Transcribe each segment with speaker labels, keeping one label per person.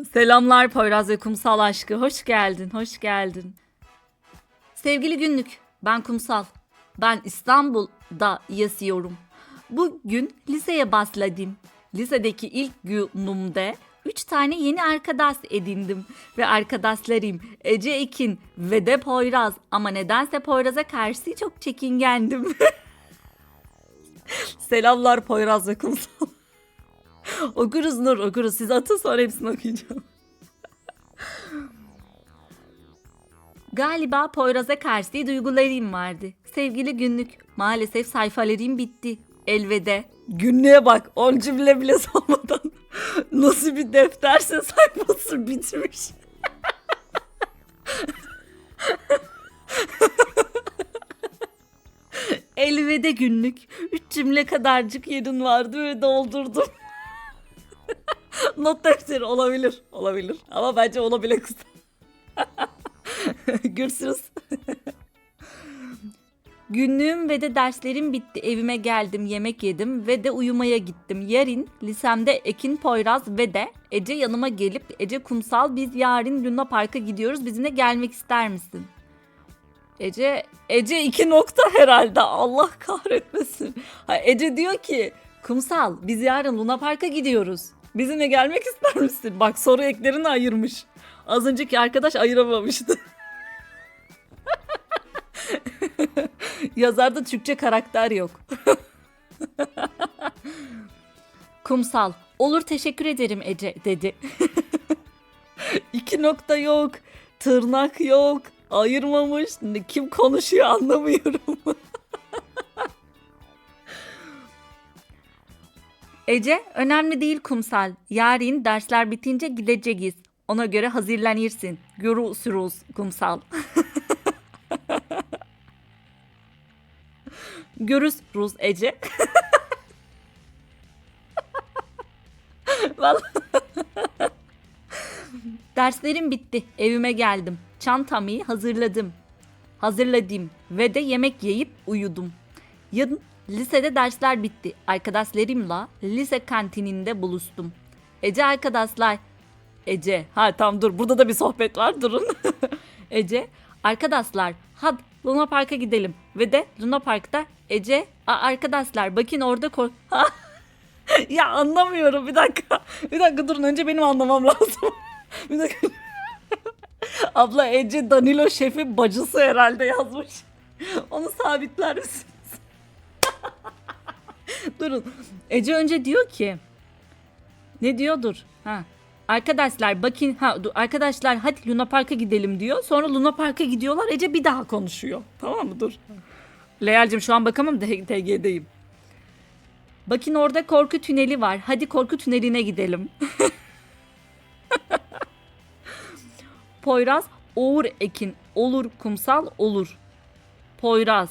Speaker 1: Selamlar Poyraz ve Kumsal aşkı. Hoş geldin, hoş geldin. Sevgili günlük, ben Kumsal. Ben İstanbul'da yaşıyorum. Bugün liseye başladım. Lisedeki ilk günümde üç tane yeni arkadaş edindim. Ve arkadaşlarım Ece Ekin ve de Poyraz. Ama nedense Poyraz'a karşı çok çekingendim. Selamlar Poyraz ve Kumsal. Okuruz Nur okuruz. Siz atın sonra hepsini okuyacağım. Galiba Poyraz'a karşı duygularım vardı. Sevgili günlük. Maalesef sayfalarım bitti. Elvede. Günlüğe bak. On cümle bile sormadan. Nasıl bir defterse sayfası bitmiş. Elvede günlük. Üç cümle kadarcık yerin vardı ve doldurdum. Not defteri olabilir. Olabilir. Ama bence ona bile kısa. Görüşürüz. Günlüğüm ve de derslerim bitti. Evime geldim, yemek yedim ve de uyumaya gittim. Yarın lisemde Ekin Poyraz ve de Ece yanıma gelip Ece Kumsal biz yarın Luna Park'a gidiyoruz. Bizimle gelmek ister misin? Ece Ece iki nokta herhalde. Allah kahretmesin. Ha, Ece diyor ki Kumsal biz yarın Luna Park'a gidiyoruz. Bizimle gelmek ister misin? Bak soru eklerini ayırmış. Az önceki arkadaş ayıramamıştı. Yazarda Türkçe karakter yok. Kumsal. Olur teşekkür ederim Ece dedi. İki nokta yok. Tırnak yok. Ayırmamış. Kim konuşuyor anlamıyorum. Ece önemli değil kumsal. Yarın dersler bitince gideceğiz. Ona göre hazırlanırsın. Görüşürüz kumsal. Görüşürüz Ece. Vallahi. Derslerim bitti. Evime geldim. Çantamı hazırladım. Hazırladım ve de yemek yiyip uyudum. Yarın lisede dersler bitti. Arkadaşlarımla lise kantininde buluştum. Ece arkadaşlar. Ece. Ha tam dur burada da bir sohbet var durun. Ece. Arkadaşlar hadi Luna Park'a gidelim. Ve de Luna Park'ta Ece. "Aa, arkadaşlar bakın orada ko... Ha. ya anlamıyorum bir dakika. Bir dakika durun önce benim anlamam lazım. bir dakika. Abla Ece Danilo şefin bacısı herhalde yazmış. Onu sabitler misiniz? Durun. Ece önce diyor ki ne diyordur? Ha. Arkadaşlar bakın ha arkadaşlar hadi Luna Park'a gidelim diyor. Sonra Luna Park'a gidiyorlar. Ece bir daha konuşuyor. Tamam mı? Dur. Leyal'cim şu an bakamam da TG'deyim. Bakın orada korku tüneli var. Hadi korku tüneline gidelim. Poyraz Oğur Ekin olur kumsal olur. Poyraz.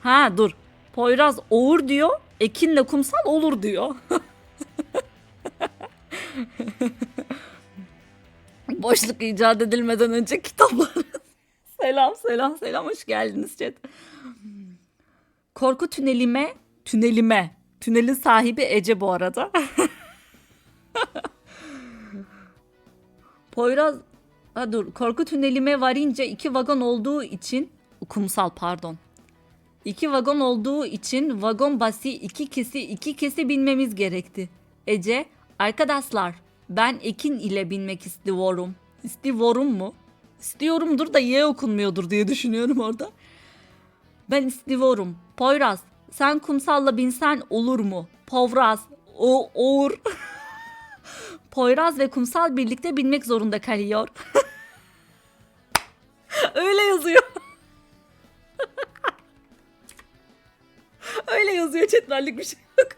Speaker 1: Ha dur. Poyraz Oğur diyor. Ekinle kumsal olur diyor. Boşluk icat edilmeden önce kitaplar. selam selam selam hoş geldiniz chat. Korku tünelime, tünelime. Tünelin sahibi Ece bu arada. Poyraz Ha dur korku tünelime varınca iki vagon olduğu için kumsal pardon. İki vagon olduğu için vagon basi iki kesi iki kesi binmemiz gerekti. Ece arkadaşlar ben Ekin ile binmek istiyorum. İstiyorum mu? İstiyorumdur da Y okunmuyordur diye düşünüyorum orada. Ben istiyorum. Poyraz sen kumsalla binsen olur mu? Povraz o olur. Poyraz ve kumsal birlikte binmek zorunda kalıyor. çetlerlik bir şey yok.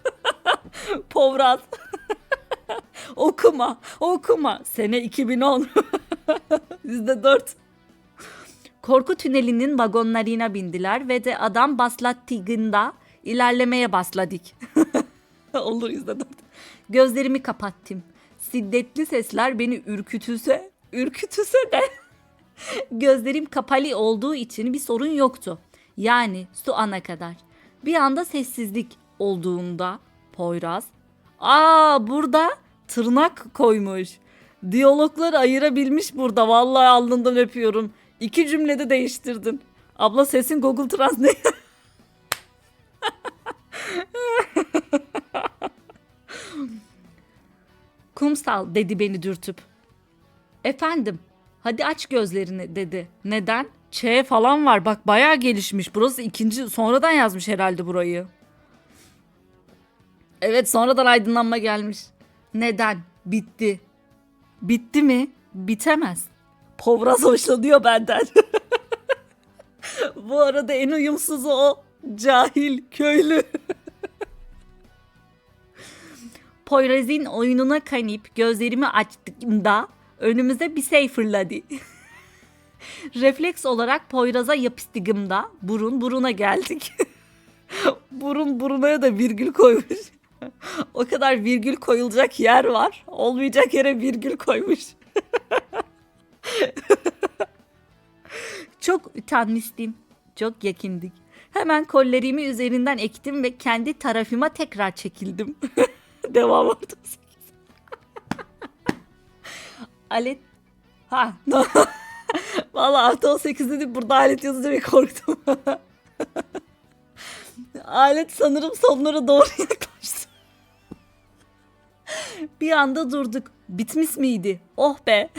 Speaker 1: Povraz. okuma, okuma. Sene 2010. Yüzde dört. Korku tünelinin vagonlarına bindiler ve de adam baslattığında ilerlemeye başladık. Olur yüzde dört. Gözlerimi kapattım. Şiddetli sesler beni ürkütüse, ürkütüse de gözlerim kapalı olduğu için bir sorun yoktu. Yani su ana kadar. Bir anda sessizlik olduğunda Poyraz, ''Aa burada tırnak koymuş. Diyalogları ayırabilmiş burada. Vallahi alnından öpüyorum. İki cümlede değiştirdin. Abla sesin Google Translate. Kumsal dedi beni dürtüp. Efendim, hadi aç gözlerini dedi. Neden? Ç falan var. Bak bayağı gelişmiş. Burası ikinci sonradan yazmış herhalde burayı. Evet sonradan aydınlanma gelmiş. Neden? Bitti. Bitti mi? Bitemez. Povraz hoşlanıyor benden. Bu arada en uyumsuzu o. Cahil, köylü. Poyraz'in oyununa kanip gözlerimi açtığımda önümüze bir şey fırladı. Refleks olarak Poyraz'a yapıştığımda burun buruna geldik. burun burunaya da virgül koymuş. o kadar virgül koyulacak yer var. Olmayacak yere virgül koymuş. Çok utanmıştım. Çok yakındık. Hemen kollerimi üzerinden ektim ve kendi tarafıma tekrar çekildim. Devam orada. Alet. Ha. Valla artı 18 dedim burada alet yazınca bir korktum. alet sanırım sonlara doğru yaklaştı. bir anda durduk. Bitmiş miydi? Oh be.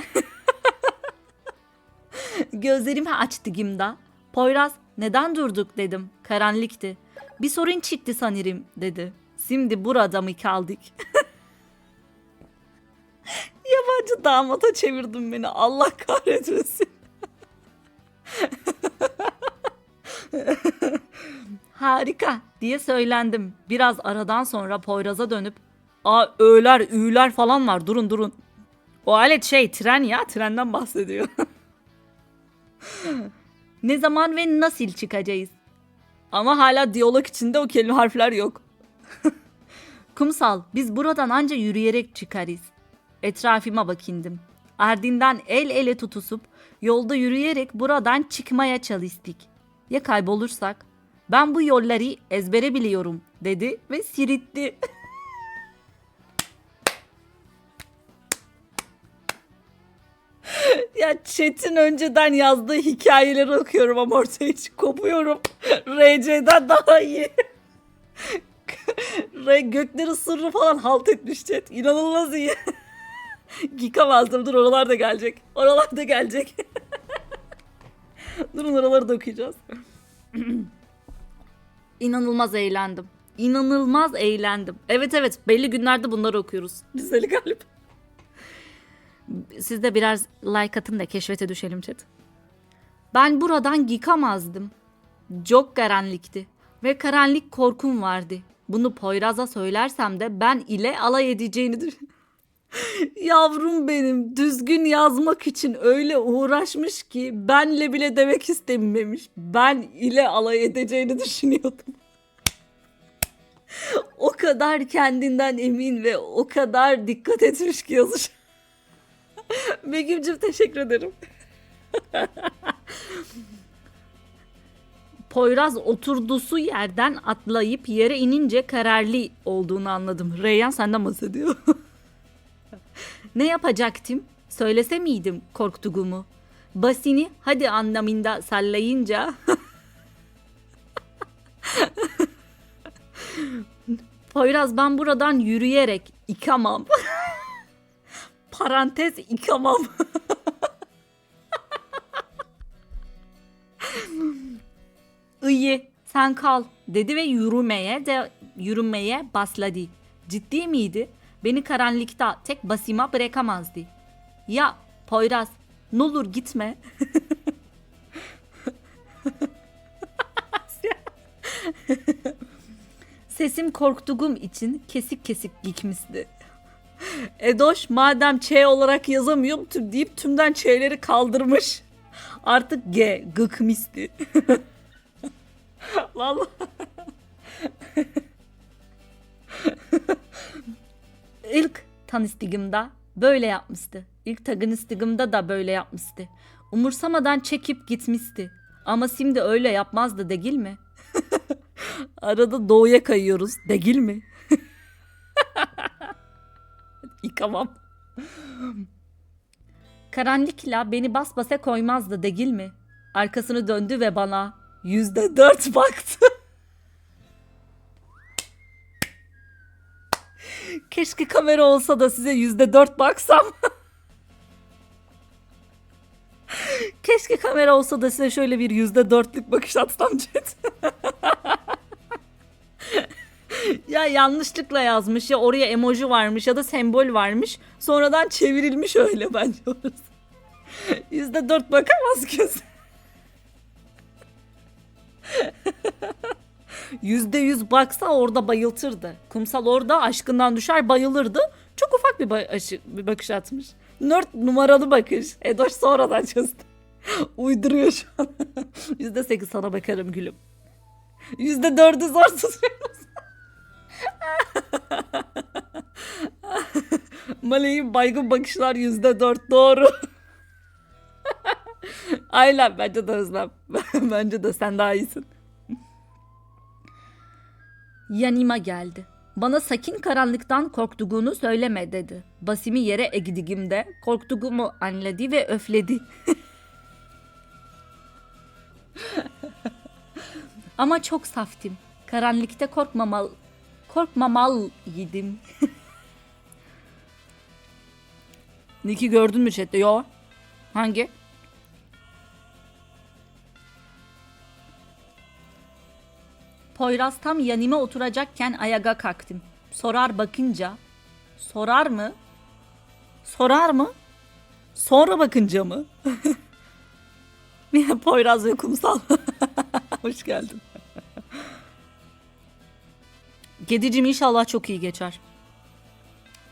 Speaker 1: Gözlerimi açtığımda Poyraz neden durduk dedim. Karanlıktı. Bir sorun çıktı sanırım dedi. Şimdi burada mı kaldık? Yabancı damata çevirdin beni. Allah kahretmesin. Harika diye söylendim. Biraz aradan sonra Poyraz'a dönüp Aa öğler, üğler falan var. Durun durun. O alet şey tren ya. Trenden bahsediyor. ne zaman ve nasıl çıkacağız? Ama hala diyalog içinde o kelime harfler yok. Kumsal, biz buradan anca yürüyerek çıkarız. Etrafıma bakındım. Ardından el ele tutusup yolda yürüyerek buradan çıkmaya çalıştık. Ya kaybolursak? Ben bu yolları ezbere biliyorum dedi ve siritti. ya Chat'in önceden yazdığı hikayeleri okuyorum ama ortaya hiç kopuyorum. RC'den daha iyi. Gökleri sırrı falan halt etmiş chat. İnanılmaz iyi. Yıkamazdım. Dur oralar da gelecek. Oralar da gelecek. Durun oraları da okuyacağız. İnanılmaz eğlendim. İnanılmaz eğlendim. Evet evet belli günlerde bunları okuyoruz. Liseli galip. Siz de birer like atın da keşfete düşelim chat. Ben buradan yıkamazdım. Çok karanlıktı. Ve karanlık korkum vardı. Bunu Poyraz'a söylersem de ben ile alay edeceğini düşün. Yavrum benim düzgün yazmak için öyle uğraşmış ki benle bile demek istememiş. Ben ile alay edeceğini düşünüyordum. o kadar kendinden emin ve o kadar dikkat etmiş ki yazış. Begüm'cüm teşekkür ederim. Poyraz oturduğu yerden atlayıp yere inince kararlı olduğunu anladım. Reyhan senden bahsediyor. Ne yapacaktım? Söylese miydim korktuğumu? Basini hadi anlamında sallayınca Poyraz ben buradan yürüyerek ikamam. Parantez ikamam. İyi sen kal dedi ve yürümeye de yürümeye başladı. Ciddi miydi? Beni karanlıkta tek basıma bırakamazdı. Ya Poyraz ne olur gitme. Sesim korktuğum için kesik kesik gitmişti. Edoş madem Ç olarak yazamıyorum tüm deyip tümden Ç'leri kaldırmış. Artık G gıkmisti. Vallahi. İlk tanıştığımda böyle yapmıştı. İlk tanıştığımda da böyle yapmıştı. Umursamadan çekip gitmişti. Ama şimdi öyle yapmazdı değil mi? Arada doğuya kayıyoruz değil mi? Yıkamam. Karanlıkla beni bas basa koymazdı değil mi? Arkasını döndü ve bana yüzde dört baktı. Keşke kamera olsa da size yüzde dört baksam. Keşke kamera olsa da size şöyle bir yüzde dörtlük bakış atsam chat. ya yanlışlıkla yazmış ya oraya emoji varmış ya da sembol varmış. Sonradan çevrilmiş öyle bence orası. Yüzde dört bakamaz göz. Yüzde yüz baksa orada bayıltırdı. Kumsal orada aşkından düşer bayılırdı. Çok ufak bir, ba- aşı- bir bakış atmış. Nerd numaralı bakış. Edoş sonradan çözdü. Uyduruyor şu an. Yüzde sekiz sana bakarım gülüm. Yüzde dördü zor tutuyoruz. Maleğin baygın bakışlar yüzde dört doğru. Aynen bence de Özlem. bence de sen daha iyisin. Yanıma geldi. Bana sakin karanlıktan korktuğunu söyleme dedi. Basimi yere egdigimde korktuğumu anladı ve öfledi. Ama çok saftim. Karanlıkta korkmamal korkmamal yedim. Nick'i gördün mü chatte? Yo. Hangi? Poyraz tam yanıma oturacakken ayağa kalktım. Sorar bakınca. Sorar mı? Sorar mı? Sonra bakınca mı? Poyraz ve Kumsal. Hoş geldin. Gedicim inşallah çok iyi geçer.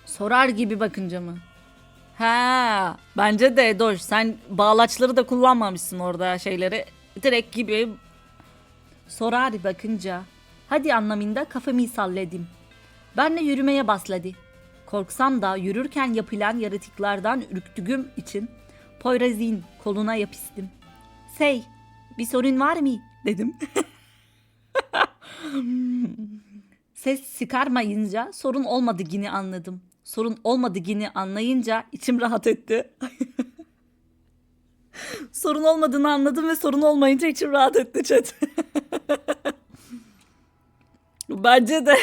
Speaker 1: Sorar gibi bakınca mı? Ha, bence de Edoş. Sen bağlaçları da kullanmamışsın orada şeyleri. Direkt gibi sorar bakınca. Hadi anlamında kafamı salladım. Ben de yürümeye başladı. Korksam da yürürken yapılan yaratıklardan ürktüğüm için Poyraz'ın koluna yapıştım. Say, bir sorun var mı? dedim. Ses çıkarmayınca sorun olmadığını anladım. Sorun olmadığını anlayınca içim rahat etti. sorun olmadığını anladım ve sorun olmayınca içim rahat etti chat. Bence de.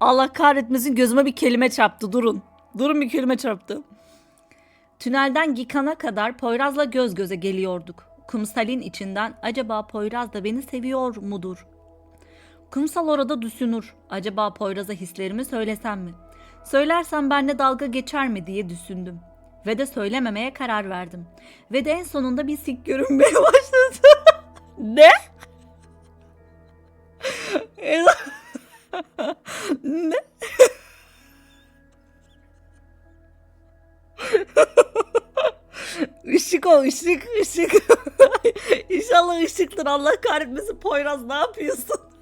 Speaker 1: Allah kahretmesin gözüme bir kelime çarptı. Durun. Durun bir kelime çarptı. Tünelden Gikan'a kadar Poyraz'la göz göze geliyorduk. Kumsal'in içinden acaba Poyraz da beni seviyor mudur? Kumsal orada düşünür. Acaba Poyraz'a hislerimi söylesem mi? Söylersem benle dalga geçer mi diye düşündüm. Ve de söylememeye karar verdim. Ve de en sonunda bir sik görünmeye başladı. ne? ne? Işık o ışık ışık. İnşallah ışıktır Allah kahretmesin Poyraz ne yapıyorsun?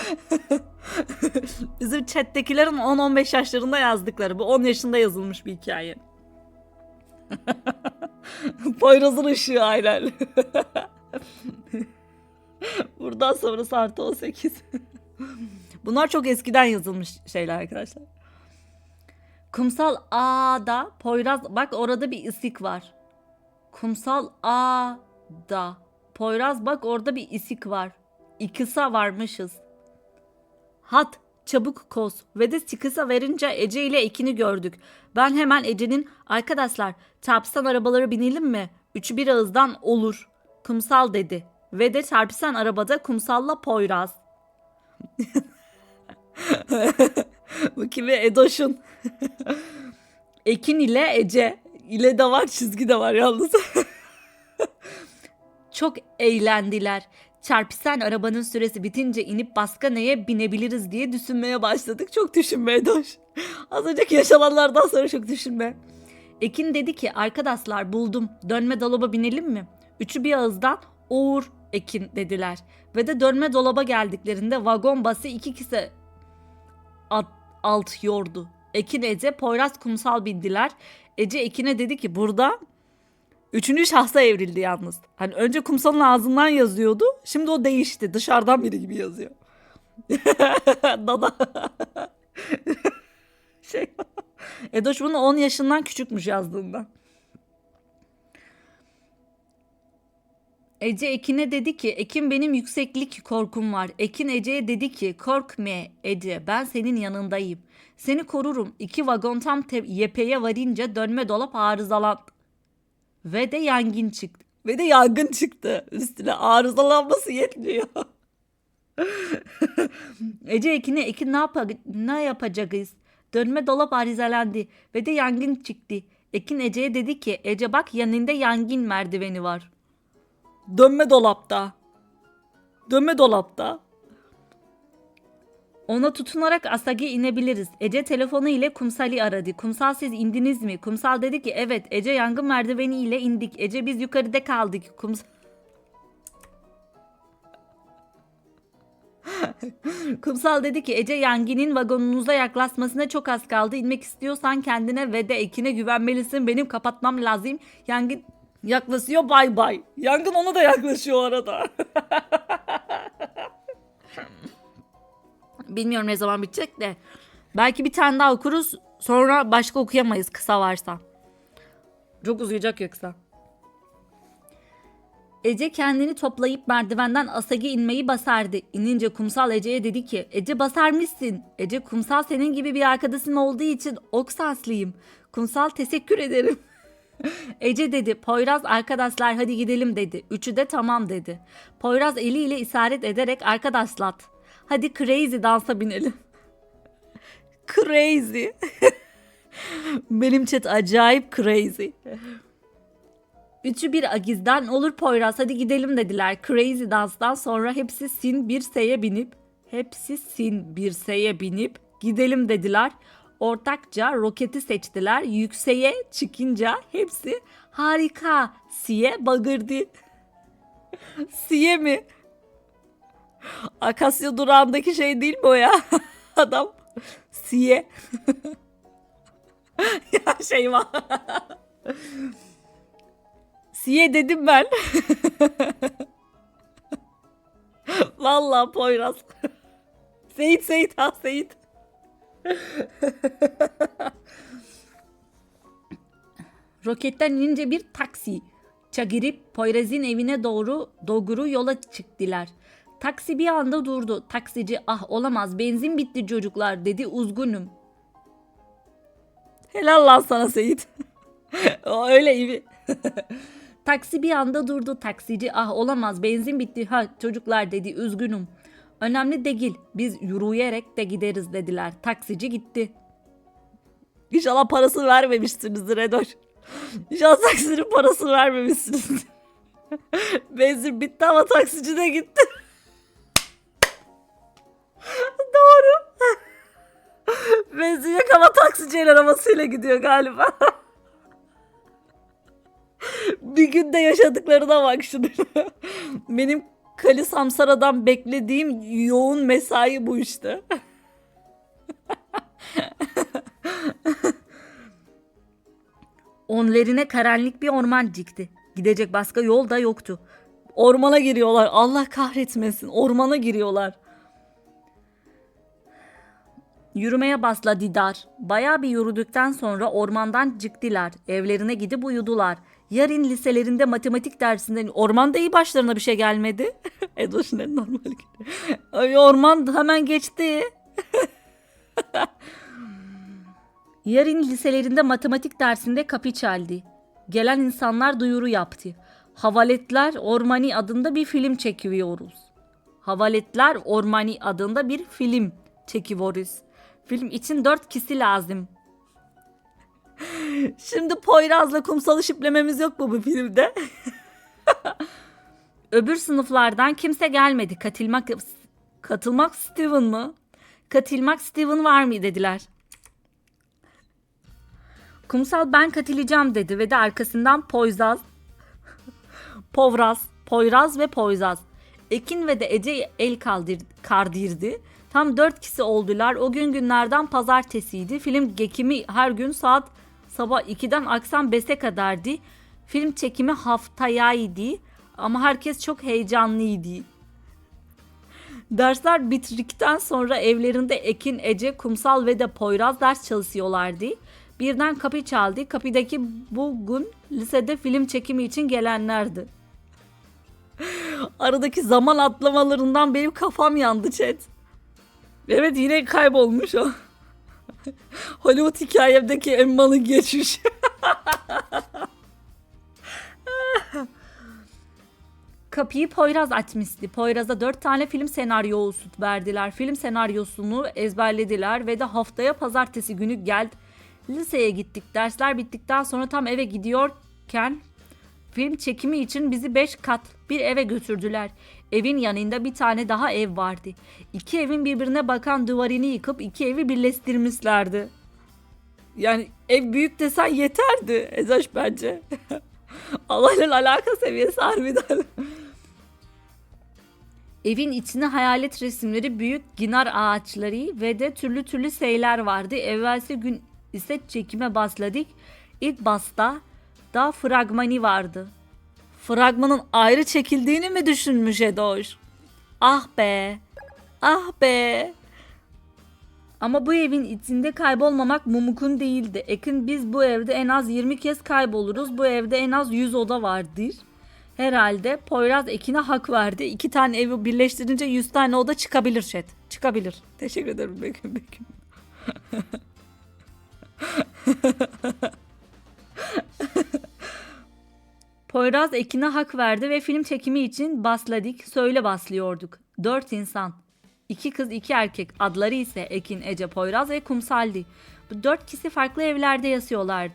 Speaker 1: Bizim chat'tekilerin 10-15 yaşlarında yazdıkları bu 10 yaşında yazılmış bir hikaye. Poyraz'ın ışığı aynen. Buradan sonrası artı 18. Bunlar çok eskiden yazılmış şeyler arkadaşlar. Kumsal A'da Poyraz bak orada bir isik var. Kumsal A'da Poyraz bak orada bir isik var. İkisa varmışız. Hat çabuk koz ve de çıkısa verince Ece ile Ekin'i gördük. Ben hemen Ece'nin arkadaşlar çarpsan arabaları binelim mi? Üçü bir ağızdan olur. Kumsal dedi. Ve de çarpışan arabada kumsalla Poyraz. Bu kimi Edoş'un. Ekin ile Ece. ile de var çizgi de var yalnız. Çok eğlendiler. Çarpışan arabanın süresi bitince inip başka neye binebiliriz diye düşünmeye başladık. Çok düşünme Edoş. Az önceki yaşananlardan sonra çok düşünme. Ekin dedi ki arkadaşlar buldum. Dönme dolaba binelim mi? Üçü bir ağızdan Uğur Ekin dediler. Ve de dönme dolaba geldiklerinde vagon bası iki kişi at, alt yordu. Ekin Ece Poyraz kumsal bindiler. Ece Ekin'e dedi ki burada Üçüncü şahsa evrildi yalnız. Hani önce kumsalın ağzından yazıyordu. Şimdi o değişti. Dışarıdan biri gibi yazıyor. Dada. şey. Edoş bunu 10 yaşından küçükmüş yazdığında. Ece Ekin'e dedi ki Ekin benim yükseklik korkum var. Ekin Ece'ye dedi ki korkma Ece ben senin yanındayım. Seni korurum. İki vagon tam yepeye varınca dönme dolap arızalan. Ve de yangın çıktı. Ve de yangın çıktı. Üstüne arızalanması yetmiyor. Ece Ekin'e Ekin ne, yapa- ne yapacağız? Dönme dolap arızalandı ve de yangın çıktı. Ekin Ece'ye dedi ki Ece bak yanında yangın merdiveni var. Dönme dolapta. Dönme dolapta. Ona tutunarak Asagi inebiliriz. Ece telefonu ile Kumsal'i aradı. Kumsal siz indiniz mi? Kumsal dedi ki evet. Ece yangın merdiveni ile indik. Ece biz yukarıda kaldık. Kumsal... Kumsal dedi ki Ece yangının vagonunuza yaklaşmasına çok az kaldı. İnmek istiyorsan kendine ve de ekine güvenmelisin. Benim kapatmam lazım. Yangın yaklaşıyor bay bay. Yangın ona da yaklaşıyor arada. Bilmiyorum ne zaman bitecek de. Belki bir tane daha okuruz. Sonra başka okuyamayız kısa varsa. Çok uzayacak yoksa. Ece kendini toplayıp merdivenden Asagi inmeyi basardı. İnince Kumsal Ece'ye dedi ki Ece basarmışsın. Ece Kumsal senin gibi bir arkadaşın olduğu için oksaslıyım. Kumsal teşekkür ederim. Ece dedi Poyraz arkadaşlar hadi gidelim dedi. Üçü de tamam dedi. Poyraz eliyle işaret ederek arkadaşlat. Hadi crazy dansa binelim. crazy. Benim chat acayip crazy. Üçü bir agizden olur Poyraz hadi gidelim dediler. Crazy danstan sonra hepsi sin bir seye binip hepsi sin bir seye binip gidelim dediler. Ortakça roketi seçtiler. Yükseğe çıkınca hepsi harika siye bagırdı. siye mi? Akasya durağındaki şey değil mi o ya? Adam siye. ya şey var. Siye dedim ben. Vallahi Poyraz. Seyit Seyit ha Seyit. Roketten inince bir taksi. Çagirip Poyraz'ın evine doğru doguru yola çıktılar. Taksi bir anda durdu. Taksici ah olamaz benzin bitti çocuklar dedi uzgunum. Helal lan sana Seyit. öyle iyi. Taksi bir anda durdu. Taksici ah olamaz benzin bitti. Ha çocuklar dedi üzgünüm. Önemli değil. Biz yürüyerek de gideriz dediler. Taksici gitti. İnşallah parasını vermemişsinizdir Edoş. İnşallah taksinin parasını vermemişsiniz. Benzin bitti ama taksici de gitti. Benzin yok ama taksici el arabasıyla gidiyor galiba. bir günde yaşadıklarına bak şunu. Benim Kali Samsara'dan beklediğim yoğun mesai bu işte. Onlarına karanlık bir orman dikti. Gidecek başka yol da yoktu. Ormana giriyorlar. Allah kahretmesin. Ormana giriyorlar. Yürümeye başladılar. Baya bir yürüdükten sonra ormandan çıktılar. Evlerine gidip uyudular. Yarın liselerinde matematik dersinden ormanda iyi başlarına bir şey gelmedi. Edoş ne normal. Ay orman hemen geçti. Yarın liselerinde matematik dersinde kapı çaldı. Gelen insanlar duyuru yaptı. Havaletler Ormani adında bir film çekiyoruz. Havaletler Ormani adında bir film çekiyoruz. Film için dört kişi lazım. Şimdi Poyraz'la kumsalı şiplememiz yok mu bu filmde? Öbür sınıflardan kimse gelmedi. Katılmak katılmak Steven mı? Katılmak Steven var mı dediler. Kumsal ben katılacağım dedi ve de arkasından Poyraz, Povraz, Poyraz ve Poyraz. Ekin ve de Ece el kaldır, kardırdı. Tam dört kişi oldular. O gün günlerden pazartesiydi. Film gekimi her gün saat sabah 2'den akşam 5'e kadardı. Film çekimi haftayaydı ama herkes çok heyecanlıydı. Dersler bitirdikten sonra evlerinde Ekin, Ece, Kumsal ve de Poyraz ders çalışıyorlardı. Birden kapı çaldı. Kapıdaki bugün lisede film çekimi için gelenlerdi. Aradaki zaman atlamalarından benim kafam yandı chat. Evet yine kaybolmuş o. Hollywood hikayemdeki Emma'lı geçmiş. Kapıyı Poyraz açmıştı. Poyraz'a dört tane film senaryosu verdiler. Film senaryosunu ezberlediler ve de haftaya pazartesi günü geldi. Liseye gittik. Dersler bittikten sonra tam eve gidiyorken film çekimi için bizi beş kat bir eve götürdüler. Evin yanında bir tane daha ev vardı. İki evin birbirine bakan duvarını yıkıp iki evi birleştirmişlerdi. Yani ev büyük desen yeterdi Ezoş bence. Allah'la alaka seviyesi harbiden. Evin içine hayalet resimleri, büyük ginar ağaçları ve de türlü türlü şeyler vardı. Evvelsi gün ise çekime başladık. İlk basta da fragmanı vardı. Fragmanın ayrı çekildiğini mi düşünmüş Edoş? Ah be, ah be. Ama bu evin içinde kaybolmamak mumkun değildi. Ekin biz bu evde en az 20 kez kayboluruz. Bu evde en az 100 oda vardır. Herhalde Poyraz Ekin'e hak verdi. İki tane evi birleştirince 100 tane oda çıkabilir chat. Çıkabilir. Teşekkür ederim Bekir Bekir. Poyraz Ekin'e hak verdi ve film çekimi için basladik, söyle baslıyorduk. Dört insan. İki kız iki erkek. Adları ise Ekin, Ece, Poyraz ve Kumsal'di. Bu dört kişi farklı evlerde yaşıyorlardı.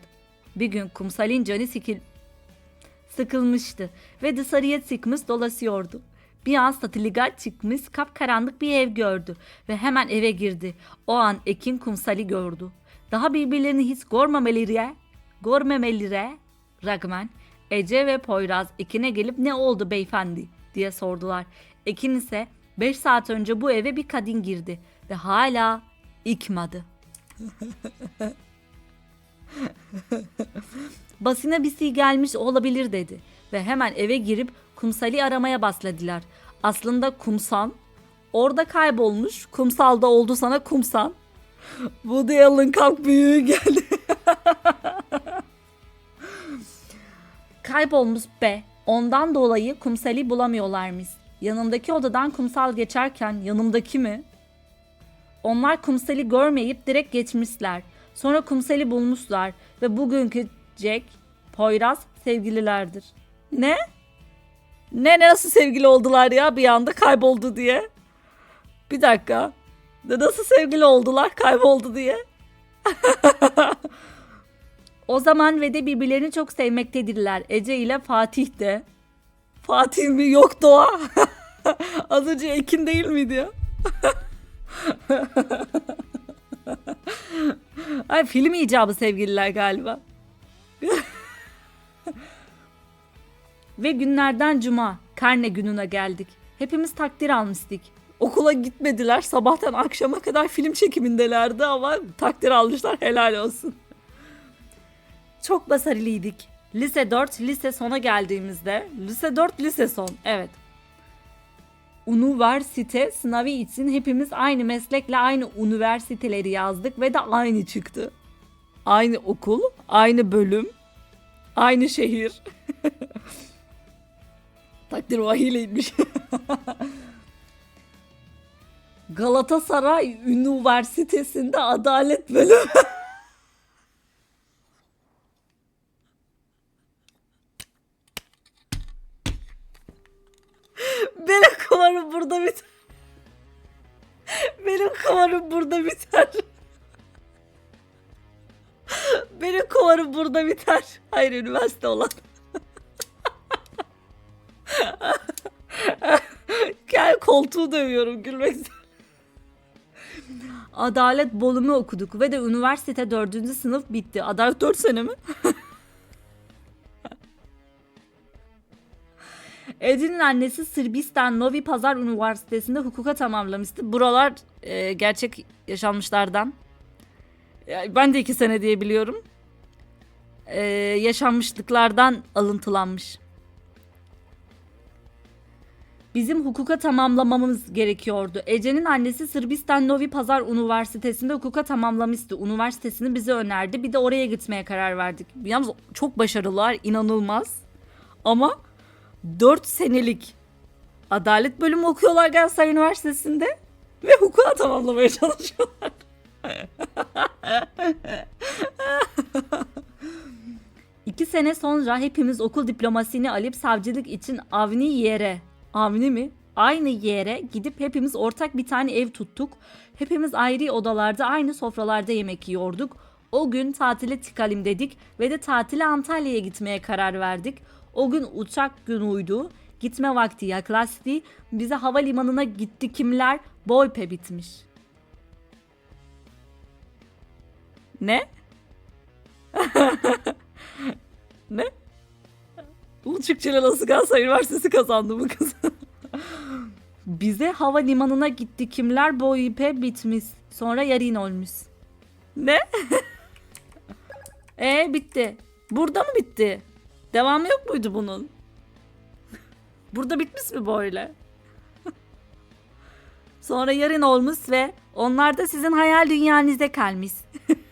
Speaker 1: Bir gün Kumsal'in canı sikil... sıkılmıştı ve dışarıya çıkmış dolaşıyordu. Bir an satiligat çıkmış kapkaranlık bir ev gördü ve hemen eve girdi. O an Ekin Kumsal'i gördü. Daha birbirlerini hiç görmemeleri, görmemeleri rağmen Ece ve Poyraz Ekin'e gelip ne oldu beyefendi diye sordular. Ekin ise 5 saat önce bu eve bir kadın girdi ve hala ikmadı. Basına bir şey gelmiş olabilir dedi ve hemen eve girip kumsali aramaya başladılar. Aslında kumsan orada kaybolmuş. Kumsalda oldu sana kumsan. Woody Allen kalk büyüğü geldi. Kaybolmuş be. Ondan dolayı kumsali bulamıyorlarmış. Yanımdaki odadan kumsal geçerken yanımdaki mi? Onlar kumsali görmeyip direkt geçmişler. Sonra kumsali bulmuşlar ve bugünkü Jack, Poyraz sevgililerdir. Ne? Ne nasıl sevgili oldular ya bir anda kayboldu diye? Bir dakika. De nasıl sevgili oldular kayboldu diye? o zaman ve de birbirlerini çok sevmektedirler. Ece ile Fatih de. Fatih mi yok Doğa? Az önce Ekin değil miydi ya? Ay film icabı sevgililer galiba. Ve günlerden cuma karne gününe geldik. Hepimiz takdir almıştık. Okula gitmediler. Sabahtan akşama kadar film çekimindelerdi ama takdir almışlar. Helal olsun. Çok başarılıydık. Lise 4, lise sona geldiğimizde. Lise 4, lise son. Evet. Üniversite sınavı için hepimiz aynı meslekle aynı üniversiteleri yazdık ve de aynı çıktı. Aynı okul, aynı bölüm, aynı şehir. Takdir vahiyleymiş. Galatasaray Üniversitesi'nde adalet bölümü. Benim kumarım burada biter. Benim kumarım burada biter. Benim kumarım burada biter. Hayır üniversite olan. Gel koltuğu dövüyorum gülmekten. Adalet bölümü okuduk ve de üniversite dördüncü sınıf bitti. Adalet dört sene mi? Edin'in annesi Sırbistan Novi Pazar Üniversitesi'nde hukuka tamamlamıştı. Buralar e, gerçek yaşanmışlardan. Ya, ben de iki sene diye biliyorum. e, yaşanmışlıklardan alıntılanmış. Bizim hukuka tamamlamamız gerekiyordu. Ece'nin annesi Sırbistan Novi Pazar Üniversitesi'nde hukuka tamamlamıştı. Üniversitesini bize önerdi. Bir de oraya gitmeye karar verdik. Yalnız çok başarılılar, inanılmaz. Ama 4 senelik adalet bölümü okuyorlar Galatasaray Üniversitesi'nde ve hukuka tamamlamaya çalışıyorlar. İki sene sonra hepimiz okul diplomasını alıp savcılık için Avni yere, Avni mi? Aynı yere gidip hepimiz ortak bir tane ev tuttuk. Hepimiz ayrı odalarda aynı sofralarda yemek yiyorduk. O gün tatile çıkalım dedik ve de tatile Antalya'ya gitmeye karar verdik. O gün uçak günüydü. Gitme vakti yaklaştı. Bize havalimanına gitti kimler? Boype bitmiş. Ne? ne? Ulçuk Çelenası Galatasaray Üniversitesi kazandı bu kız. Bize havalimanına gitti kimler Boype bitmiş. Sonra yarın olmuş. Ne? e bitti. Burada mı bitti? Devamı yok muydu bunun? Burada bitmiş mi böyle? Sonra yarın olmuş ve onlar da sizin hayal dünyanızda kalmış.